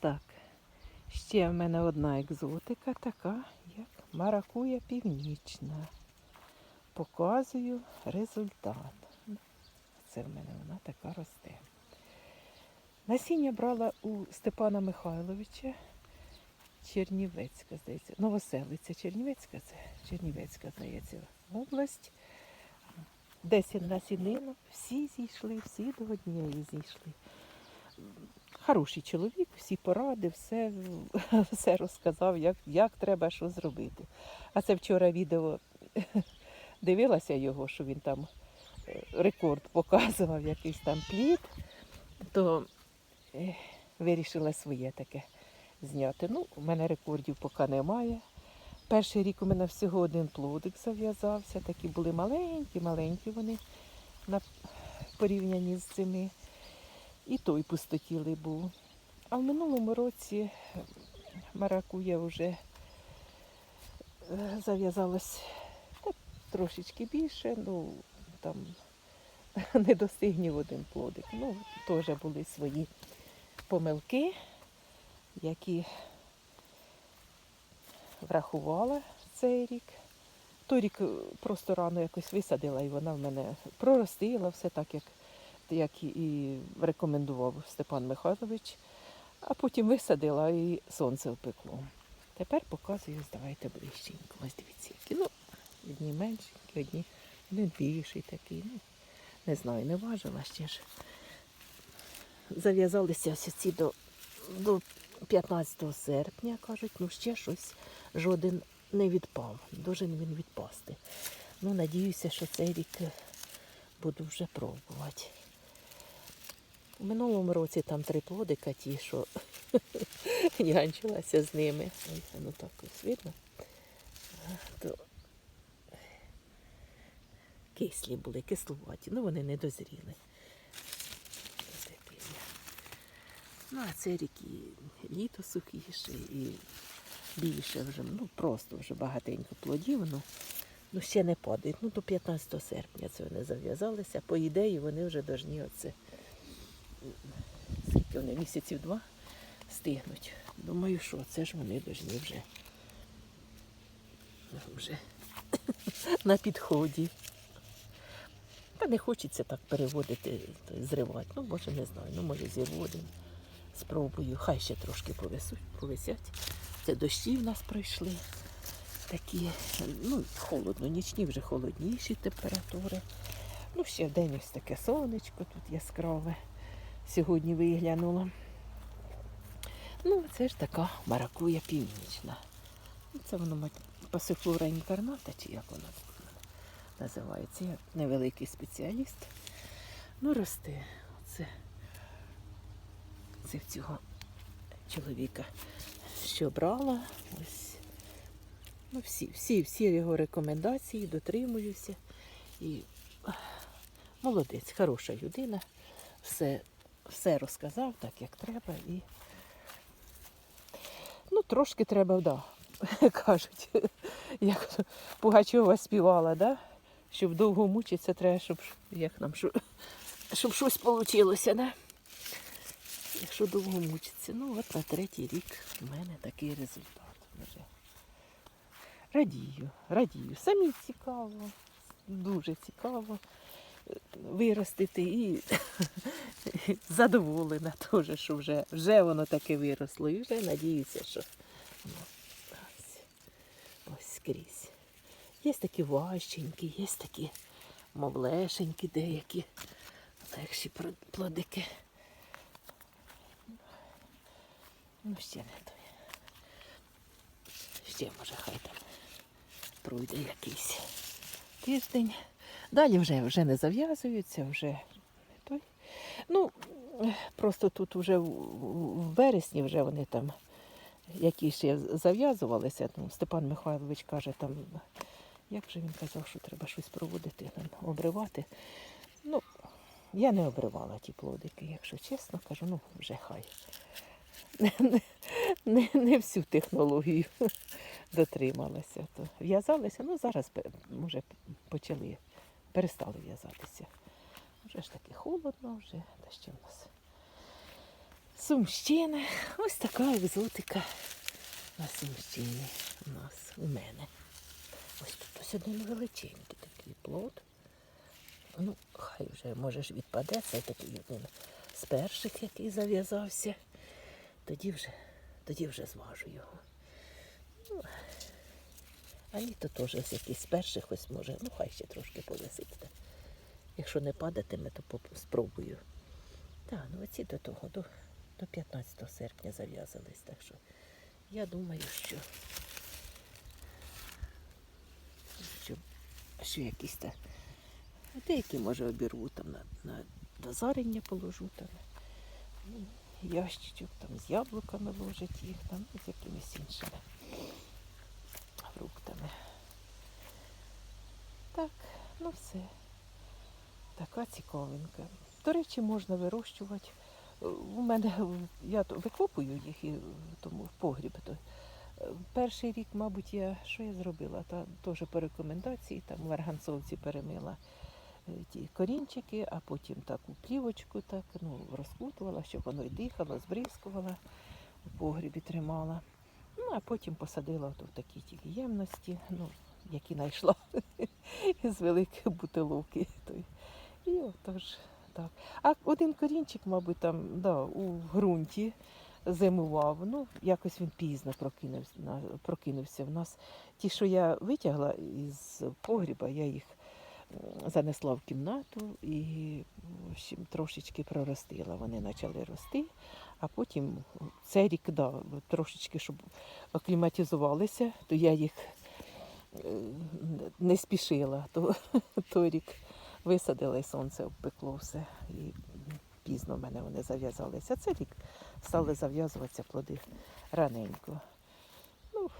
Так, ще в мене одна екзотика така, як маракуя північна. Показую результат. Це в мене вона така росте. Насіння брала у Степана Михайловича Чернівецька, здається. Новоселиця Чернівецька, це Чернівецька, здається, область. Десять насінинок, всі зійшли, всі до однієї зійшли. Хороший чоловік, всі поради, все, все розказав, як, як треба що зробити. А це вчора відео дивилася його, що він там е, рекорд показував, якийсь там плід, то е, вирішила своє таке зняти. Ну, у мене рекордів поки немає. Перший рік у мене всього один плодик зав'язався, такі були маленькі, маленькі вони на порівнянні з цими. І той пустотілий був. А в минулому році маракуя вже е, зав'язалась трошечки більше, ну там не достигні в один плодик. Ну, теж були свої помилки, які врахувала цей рік. Той рік е, просто рано якось висадила, і вона в мене проростила все так, як, як і рекомендував Степан Михайлович. А потім висадила і сонце впекло. Тепер показую, здавайте ближченько. Ось дивіться, які. Ну, одні меншенькі, одні один більший такий. Ну, не знаю, не важила ще ж. Зав'язалися ось ці до, до 15 серпня, кажуть, ну ще щось жоден не відпав. Должен він відпасти. Ну, надіюся, що цей рік буду вже пробувати. У минулому році там три плодика ті, що нянчилася з ними. Ой, ну так ось видно. То кислі були, кислуваті. Ну вони не дозріли. Ну, а це рік і літо сухіше, і більше вже, ну просто вже багатенько плодів. Ну, ну ще не падають. Ну, до 15 серпня це вони зав'язалися. По ідеї вони вже повинні оце скільки вони місяців два стигнуть. Думаю, що це ж вони повинні вже, вже на підході. Та не хочеться так переводити, зривати. Ну, може, не знаю, ну може зірводимо. Спробую. Хай ще трошки повисуть, повисять. Це дощі в нас пройшли. Такі, ну, холодно, нічні вже холодніші температури. Ну, ще в день ось таке сонечко тут яскраве. Сьогодні виглянуло. Ну, це ж така маракуя північна. Це воно пасифлора інкарната, чи як вона називається. Я невеликий спеціаліст. Ну, росте. Це, це в цього чоловіка, що брала. Ось. Ну, всі, всі, всі його рекомендації дотримуюся. І молодець, хороша людина. Все, все розказав так, як треба. І... Ну, трошки треба, да, кажуть, як Пугачова співала, да? щоб довго мучитися, треба, щоб як нам, щоб, щось вийшло, да? Якщо довго мучиться. Ну, от на третій рік у мене такий результат. Вже. Радію, радію. Самі цікаво, дуже цікаво е, виростити і задоволена теж, що вже, вже воно таке виросло. І вже надіюся, що воно ось, ось скрізь. Є такі важченькі, є такі мовлешенькі деякі, легші плодики. Ну, ще не той. Ще може хай там пройде якийсь тиждень. Далі вже, вже не зав'язуються, вже. Ну, просто тут вже в, вересні вже вони там, які ще зав'язувалися. Ну, Степан Михайлович каже, там, як же він казав, що треба щось проводити, там, обривати. Ну, я не обривала ті плодики, якщо чесно кажу, ну вже хай. Не, не, не, всю технологію дотрималася. То в'язалися, ну зараз може почали, перестали в'язатися. Вже ж таки холодно, вже та ще в нас Сумщина. Ось така екзотика на Сумщині у нас, у мене. Ось тут ось один величенький такий плод. Ну, хай вже, може ж відпаде, це такий один з перших, який зав'язався. Тоді вже, тоді вже зважу його. Ну, а ні, то теж ось якийсь з перших ось може, ну хай ще трошки повисить. Так. Якщо не падатиме, то спробую. Так, ну оці до того, до, до 15 серпня зав'язались. Так що я думаю, що, що, що якісь та. Деякі може обірву там на, на дозарення положу там. Ну, ящичок там з яблуками ложить їх, там ну, з якимись іншими фруктами. Так, ну все. Така цікавинка. До речі, можна вирощувати. У мене я викопую їх і тому в погріб. Перший рік, мабуть, я що я зробила? Та теж по рекомендації, там в Арганцовці перемила е, ті корінчики, а потім таку плівочку так, ну, розкутувала, щоб воно й дихало, збризкувала, у погрібі тримала. Ну, а потім посадила в такі тільки ємності, ну, які знайшла з великої бутиловки. І отож, так. А один корінчик, мабуть, там да, у ґрунті зимував. Ну, якось він пізно прокинувся, прокинувся. В нас ті, що я витягла із погріба, я їх занесла в кімнату і в общем, трошечки проростила. Вони почали рости, а потім цей рік да, трошечки, щоб акліматизувалися, то я їх е, не спішила. То, той рік висадила і сонце обпекло все. І пізно в мене вони зав'язалися. Це рік стали зав'язуватися плоди раненько. Ну,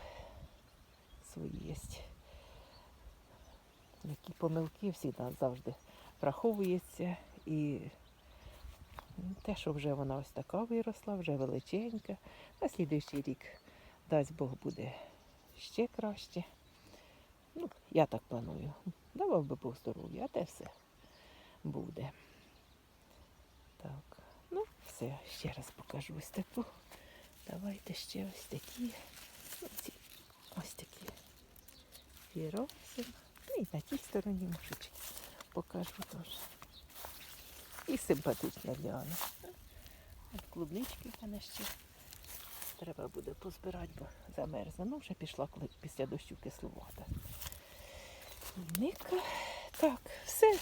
свої є. Які помилки всі нас завжди враховуються. І те, що вже вона ось така виросла, вже величенька. На слідуючий рік, дасть Бог, буде ще краще. Ну, я так планую. Давав би Бог здоров'я, а те все буде. Так, ну все, ще раз покажу ось таку. Давайте ще ось такі. Ну, ці, ось такі фіроси. Ну і на тій стороні мушечки покажу теж. І симпатична Діана. От клубнички в мене ще треба буде позбирати, бо замерзне. Ну, вже пішла після дощу кисловата. Ника. Так, все.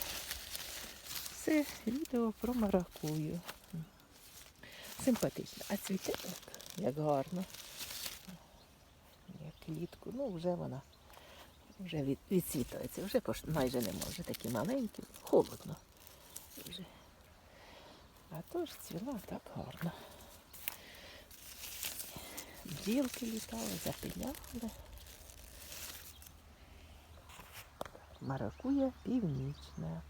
Все відео про маракую. Симпатично. А цвіте як, як гарно. Як клітку. Ну, вже вона вже від, відцвітається. Вже майже нема, вже такі маленькі, холодно. Вже. А то ж цвіла так гарно. Бджілки літали, запиляли. Маракуя північна.